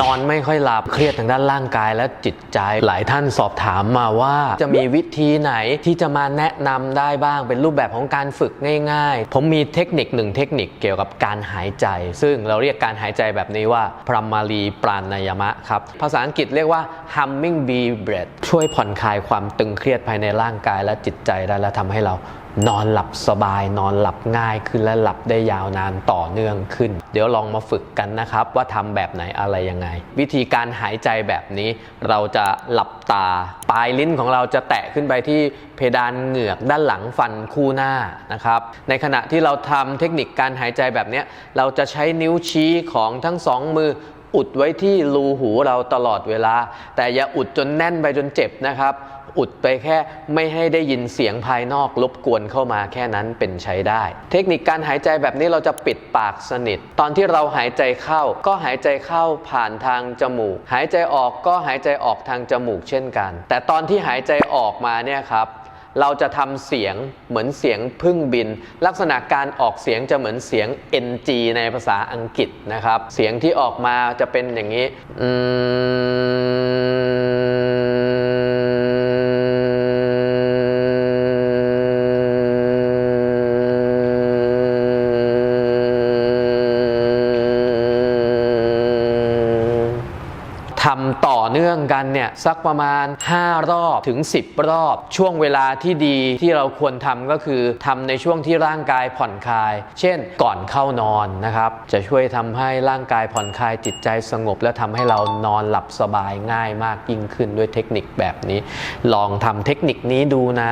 นอนไม่ค่อยหลับเครียดทางด้านร่างกายและจิตใจหลายท่านสอบถามมาว่า จะมีวิธีไหนที่จะมาแนะนำได้บ้างเป็นรูปแบบของการฝึกง่าย ๆ ผมมีเทคนิคหนึ่งเทคนิคเกี่ยวกับการหายใจ ซึ่งเราเรียกการหายใจแบบนี้ว่าพรหมารีปราณายมะครับ ภาษาอังกฤษเรียกว่า humming bee breath ช่วยผ่อนคลายความตึงเครียดภายในร่างกายและจิตใจได้และทำให้เรา นอนหลับสบาย นอนหลับง่ายขึ้นและหลับได้ยาวนานต่อเนื่องขึ้น เดี๋ยวลองมาฝึกกันนะครับ ว่าทำแบบไหนอะไรยังไง วิธีการหายใจแบบนี้เราจะหลับตา ปลายลิ้นของเราจะแตะขึ้นไปที่เพดานเหงือกด้านหลังฟันคู่หน้านะครับ ในขณะที่เราทำเทคนิคการหายใจแบบนี้เราจะใช้นิ้วชี้ของทั้งสองมือ อุดไว้ที่รูหูเราตลอดเวลา แต่อย่าอุดจนแน่นไปจนเจ็บนะครับ อุดไปแค่ไม่ให้ได้ยินเสียงภายนอกรบกวนเข้ามาแค่นั้นเป็นใช้ได้ เทคนิคการหายใจแบบนี้เราจะปิดปากสนิท ตอนที่เราหายใจเข้า ก็หายใจเข้าผ่านทางจมูก หายใจออกก็หายใจออกทางจมูกเช่นกัน แต่ตอนที่หายใจออกมาเนี่ยครับ เราจะทำเสียงเหมือนเสียงพึ่งบิน ลักษณะการออกเสียงจะเหมือนเสียง ng ในภาษาอังกฤษนะครับ เสียงที่ออกมาจะเป็นอย่างนี้อืมำต่อเนื่องกันเนี่ยสักประมาณ 5 รอบถึง 10 รอบ ช่วงเวลาที่ดีที่เราควรทำก็คือทำในช่วงที่ร่างกายผ่อนคลาย เช่นก่อนเข้านอนนะครับ จะช่วยทำให้ร่างกายผ่อนคลายจิตใจสงบ และทำให้เรานอนหลับสบายง่ายมากยิ่งขึ้นด้วยเทคนิคแบบนี้ ลองทำเทคนิคนี้ดูนะ